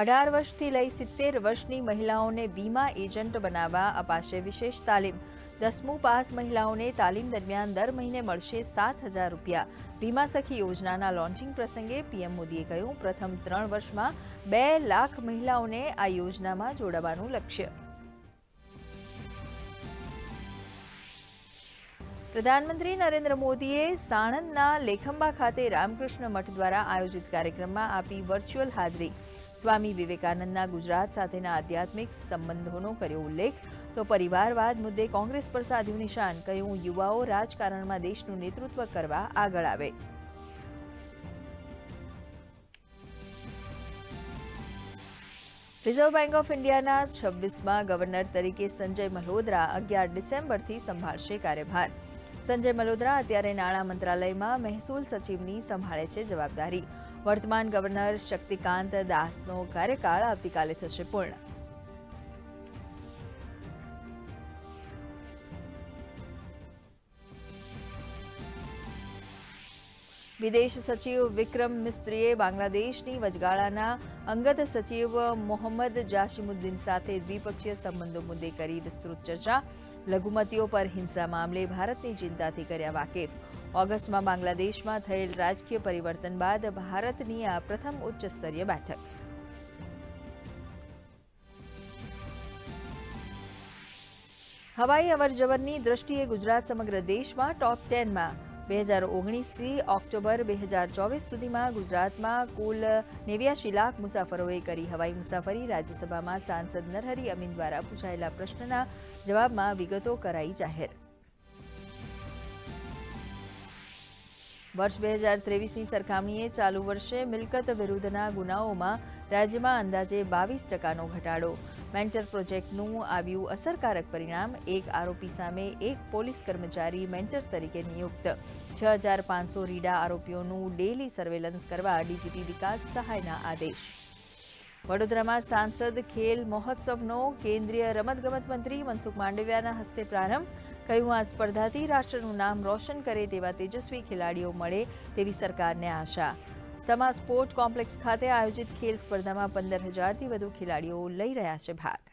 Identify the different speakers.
Speaker 1: અઢાર વર્ષથી લઈ સિત્તેર વર્ષની મહિલાઓને વીમા એજન્ટ બનાવવા અપાશે વિશેષ તાલીમ. દસમું પાસ મહિલાઓને તાલીમ દરમિયાન દર મહિને મળશે સાત હજાર રૂપિયા. વીમા સખી યોજનાના લોન્ચિંગ પ્રસંગે પીએમ મોદીએ કહ્યું, પ્રથમ ત્રણ વર્ષમાં બે લાખ મહિલાઓને આ યોજનામાં જોડાવાનું લક્ષ્ય. પ્રધાનમંત્રી નરેન્દ્ર મોદીએ સાણંદના લેખંબા ખાતે રામકૃષ્ણ મઠ દ્વારા આયોજિત કાર્યક્રમમાં આપી વર્ચ્યુઅલ હાજરી. સ્વામી વિવેકાનંદના ગુજરાત સાથેના આધ્યાત્મિક સંબંધોનો કર્યો ઉલ્લેખ. તો પરિવારવાદ મુદ્દે કોંગ્રેસ પર સાધ્યું નિશાન, કહ્યું, યુવાઓ રાજકારણમાં દેશનું નેતૃત્વ કરવા આગળ આવે. રિઝર્વ બેંક ઓફ ઇન્ડિયાના છવ્વીસમાં ગવર્નર તરીકે સંજય મલ્હોત્રા અગિયાર ડિસેમ્બરથી સંભાળશે કાર્યભાર. સંજય મલોદરા અત્યારે નાણાં મંત્રાલયમાં મહેસૂલ સચિવની સંભાળે છે જવાબદારી. વર્તમાન ગવર્નર શક્તિકાંત દાસનો કાર્યકાળ આવતીકાલે થશે પૂર્ણ. વિદેશ સચિવ વિક્રમ મિસ્ત્રીએ બાંગ્લાદેશની વચગાળાના અંગત સચિવ મોહમ્મદ જાશીમુદ્દીન સાથે દ્વિપક્ષીય સંબંધો મુદ્દે કરી વિસ્તૃત ચર્ચા. લઘુમતીઓ પર હિંસા મામલે ભારતની ચિંતાથી કર્યા વાકેફ. ઓગસ્ટમાં બાંગ્લાદેશમાં થયેલ રાજકીય પરિવર્તન બાદ ભારતની આ પ્રથમ ઉચ્ચ સ્તરીય બેઠક. હવાઈ અવરજવરની દ્રષ્ટિએ ગુજરાત સમગ્ર દેશમાં ટોપ ટેનમાં બે હજાર ઓગણીસથી ઓક્ટોબર બે હજાર ચોવીસ સુધીમાં ગુજરાતમાં કુલ નેવ્યાશી લાખ મુસાફરોએ કરી હવાઈ મુસાફરી. રાજ્યસભામાં સાંસદ નરહરી અમીન દ્વારા પૂછાયેલા પ્રશ્નના જવાબમાં વિગતો કરાઈ જાહેર. વર્ષ બે હજાર ત્રેવીસની સરખામણીએ ચાલુ વર્ષે મિલકત વિરુદ્ધના ગુનાઓમાં રાજ્યમાં અંદાજે બાવીસ ટકાનો ઘટાડો. મેન્ટર પ્રોજેક્ટનું આવ્યું અસરકારક પરિણામ, એક આરોપી સામે એક પોલીસ કર્મચારી મેન્ટર તરીકે નિયુક્ત. છ હજાર પાંચસો રીડા આરોપીઓનું ડેલી સર્વેલન્સ કરવા ડીજીપી વિકાસ સહાયના આદેશ. વડોદરામાં સાંસદ ખેલ મહોત્સવનો કેન્દ્રીય રમતગમત મંત્રી મનસુખ માંડવિયાના હસ્તે પ્રારંભ. કહ્યું, આ સ્પર્ધાથી રાષ્ટ્રનું નામ રોશન કરે તેવા તેજસ્વી ખેલાડીઓ મળે તેવી સરકારને આશા. સમા સ્પોર્ટ કોમ્પ્લેક્સ ખાતે આયોજિત ખેલ સ્પર્ધામાં પંદર હજારથી વધુ ખેલાડીઓ લઈ રહ્યા છે ભાગ.